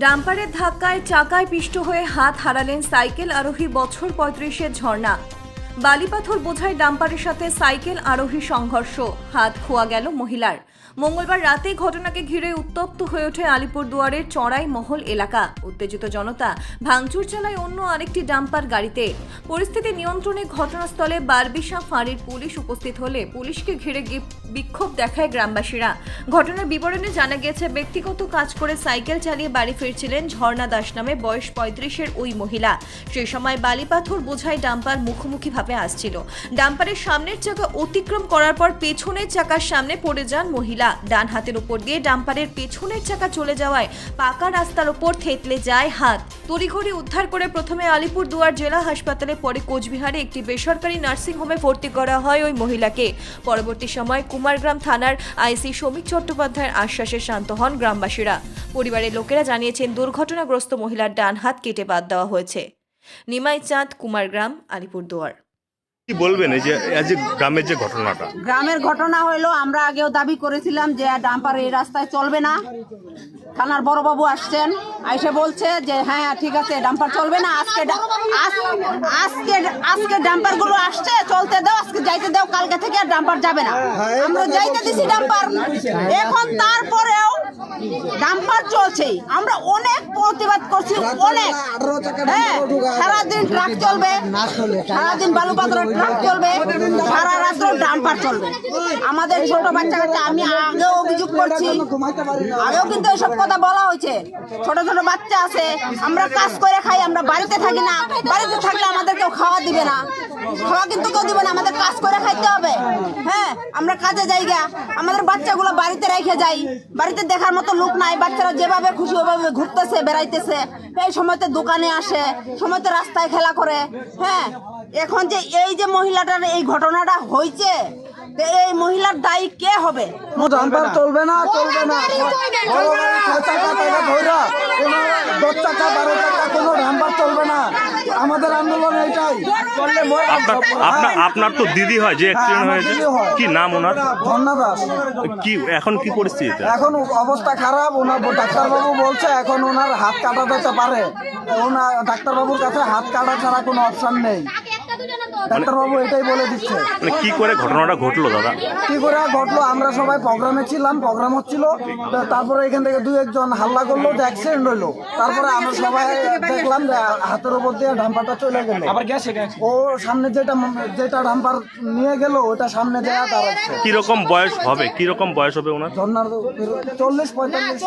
ডাম্পারের ধাক্কায় চাকায় পিষ্ট হয়ে হাত হারালেন সাইকেল আরোহী বছর পঁয়ত্রিশের ঝর্ণা। বালিপাথর বোঝাই ডাম্পারের সাথে সাইকেল আরোহী সংঘর্ষ। হাত খোয়া গেল মহিলার। মঙ্গলবার রাতে ঘটনাকে ঘিরে উত্তপ্ত হয়ে ওঠে আলিপুরদুয়ারের চড়াই মহল এলাকা। উত্তেজিত জনতা ভাঙচুর চালায় অন্য আরেকটি ডাম্পার গাড়িতে। পরিস্থিতি নিয়ন্ত্রণে ঘটনাস্থলে বারবিশা ফাঁড়ির পুলিশ উপস্থিত হলে পুলিশকে ঘিরে বিক্ষোভ দেখায় গ্রামবাসীরা। ঘটনার বিবরণে জানা গেছে ব্যক্তিগত কাজ করে সাইকেল চালিয়ে বাড়ি ফিরছিলেন ঝর্ণা দাস নামে বয়স পঁয়ত্রিশের ওই মহিলা। সেই সময় বালিপাথর বোঝাই ডাম্পার মুখোমুখিভাবে আসছিল। ডাম্পারের সামনের চাকা অতিক্রম করার পর পেছনের চাকার সামনে পড়ে যান মহিলা। ডান হাতের উপর দিয়ে ডাম্পারের পেছনের চাকা চলে যাওয়ায় পাকা রাস্তার ওপর থেতলে যায় হাত। তড়িঘড়ি উদ্ধার করে প্রথমে আলিপুর দুয়ার জেলা হাসপাতালে, পরে কোচবিহারে একটি বেসরকারি নার্সিংহোমে ভর্তি করা হয় ওই মহিলাকে। পরবর্তী সময় কুমারগ্রাম থানার আইসি সমীক চট্টোপাধ্যায়ের আশ্বাসে শান্ত হন গ্রামবাসীরা। পরিবারের লোকেরা জানিয়েছেন, দুর্ঘটনাগ্রস্ত মহিলার ডান হাত কেটে বাদ দেওয়া হয়েছে। নিমাই চাঁদ, কুমারগ্রাম, আলিপুরদুয়ার। কি বলবেন এই যে আজ যে গ্রামের যে ঘটনাটা? গ্রামের ঘটনা হইল আমরা আগেও দাবি করেছিলাম যে ডাম্পার এই রাস্তায় চলবে না। থানার বড়বাবু আসছেন এসে বলছে যে হ্যাঁ ঠিক আছে ডাম্পার চলবে না। আজকে ডা- আজ- আজকে আজকে ডাম্পারগুলো আসছে চলতে দাও আজকে যাইতে দাও কালকে থেকে আর ডাম্পার যাবে না। আমরা যাইতে দিছি ডাম্পার। এখন তারপরেও ডাম্পার চলছে। আমরা অনেক প্রতিবাদ করছি অনেক। হ্যাঁ সারাদিন ট্রাক চলবে সারাদিন বালু পাথরের ট্রাক চলবে সারা রাত্র ডাম্পার চলবে। আমাদের ছোট বাচ্চা কাচ্চা আমি আগেও অভিযোগ করছি। আগেও কিন্তু এসব কথা বলা হয়েছে। ছোট ছোট বাচ্চা আছে আমরা কাজ করে খাই আমরা বাড়িতে থাকি না বাড়িতে থাকলে আমাদের কেউ খাওয়া দিবে না। খাওয়া কিন্তু কেউ দিবে না আমাদের কাজ করে খাইতে হবে। হ্যাঁ আমরা কাজে যাই গা। আমাদের বাচ্চাগুলো বাড়িতে রেখে যাই। বাড়িতে দেখার মতো লোক নাই বাচ্চারা যেভাবে খুশি ওভাবে ঘুরতেছে বেড়াইতেছে। এই সময়তে দোকানে আসে সময়তে রাস্তায় খেলা করে। হ্যাঁ এখন যে এই যে মহিলাটার এই ঘটনাটা হয়েছে এই মহিলার দায়ী কে হবে? চলবে না চলবে না। টাকা দশ চাকা বারো টাকা কোনো নাম্বার চলবে না। আমাদের আন্দোলন এটাই চললে আপনার তো দিদি হয় যে অ্যাক্সিডেন্ট হয়েছে। কি নাম ওনার? ধন্যবাদ। দাস কি এখন কি পরিস্থিতি এখন অবস্থা খারাপ ওনার ডাক্তারবাবু বলছে এখন ওনার হাত কাটা পারে। ওনার ডাক্তারবাবুর কাছে হাত কাটা ছাড়া কোনো অপশান নেই। ডাক্তারবাবু এটাই বলে দিচ্ছে মানে কি করে ঘটনাটা ঘটলো দাদা? কি করে ঘটলো? আমরা সবাই প্রোগ্রামে ছিলাম প্রোগ্রাম হচ্ছিল। তারপরে এখান থেকে দুই একজন হাল্লা করল যে অ্যাক্সিডেন্ট হইল। তারপরে আমরা সবাই দেখলাম যে হাতের উপর দিয়ে ডাম্পারটা চলে গেল। আবার ও সামনে যেটা যেটা ডাম্পার নিয়ে গেল ওটা সামনে দেয়া দাঁড়াচ্ছে কীরকম বয়স হবে? কি রকম বয়স হবে ওনার? ঝর্নার চল্লিশ পঁয়তাল্লিশ।